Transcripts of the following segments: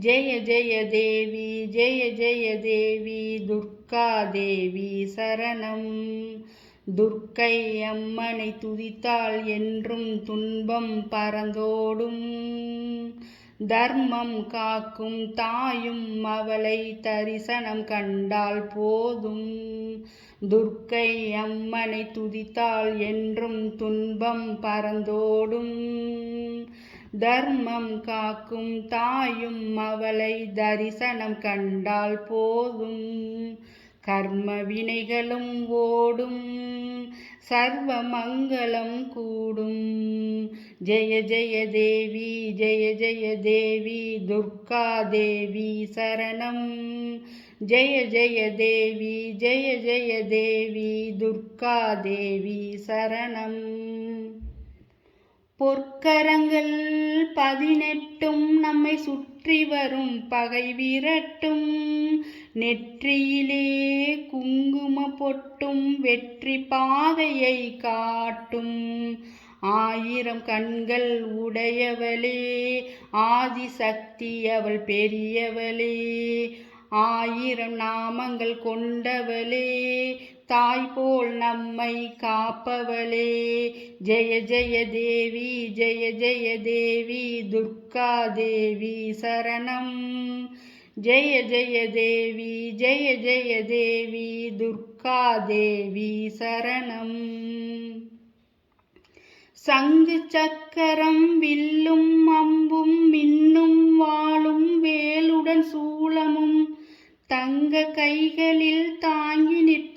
ஜெய ஜெய தேவி ஜெய ஜெய தேவி துர்கா தேவி சரணம். துர்க்கை அம்மனை துதித்தாள் என்றும் துன்பம் பறந்தோடும் தர்மம் காக்கும் தாயும் அவளை தரிசனம் கண்டால் போதும். துர்க்கை அம்மனை துதித்தாள் என்றும் துன்பம் பறந்தோடும் தர்மம் காக்கும் தாயும் அவளை தரிசனம் கண்டால் போதும். கர்ம வினைகளும் ஓடும் சர்வ மங்களம் கூடும். ஜெய ஜெய தேவி ஜெய ஜெய தேவி துர்கா தேவி சரணம். ஜெய ஜெய தேவி ஜெய ஜெய தேவி துர்கா தேவி சரணம். பொற்கரங்கள் பதினெட்டும் நம்மை சுற்றி வரும் பகை விரட்டும். நெற்றியிலே குங்கும பொட்டும் வெற்றி பாதையை காட்டும். ஆயிரம் கண்கள் உடையவளே ஆதிசக்தி அவள் பெரியவளே. ஆயிரம் நாமங்கள் கொண்டவளே தாய் போல் நம்மை காப்பவளே. ஜெய ஜெய தேவி ஜெய ஜெய தேவி துர்கா தேவி சரணம். ஜெய ஜெய தேவி ஜெய ஜெய தேவி துர்கா தேவி சரணம். சங்கு சக்கரம் வில்லும் அம்பும் மின்னும் வாளும் வேலுடன் சூளமும் தங்க கைகளில் தாங்கி நிற்பாள்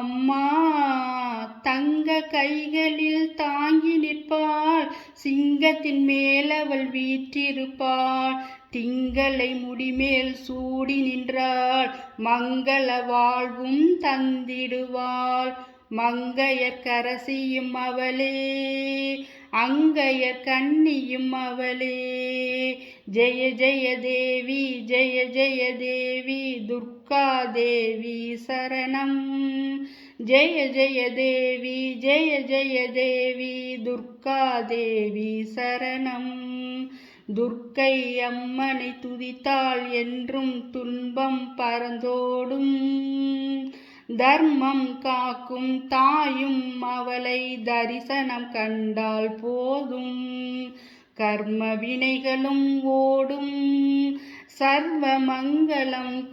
அம்மா தங்க கைகளில் தாங்கி நிற்பாள். சிங்கத்தின் மேல் அவள் வீற்றிருப்பாள். திங்களை முடிமேல் சூடி நின்றாள். மங்கள வாழ்வும் தந்திடுவாள். மங்கையர் கரசியும் அவளே அங்கையர் கண்ணியும் அவளே. ஜெய ஜெய தேவி ஜெய ஜெய தேவி துர்கா தேவி சரணம். ஜெய ஜெய தேவி ஜெய ஜெய தேவி துர்கா தேவி சரணம். துர்க்கை அம்மனை துதித்தாள் என்றும் துன்பம் பறந்தோடும் தர்மம் காக்கும் தாயும் அவளை தரிசனம் கண்டால் போதும். கர்ம வினைகளும் ஓடும். சர்வ மங்களம்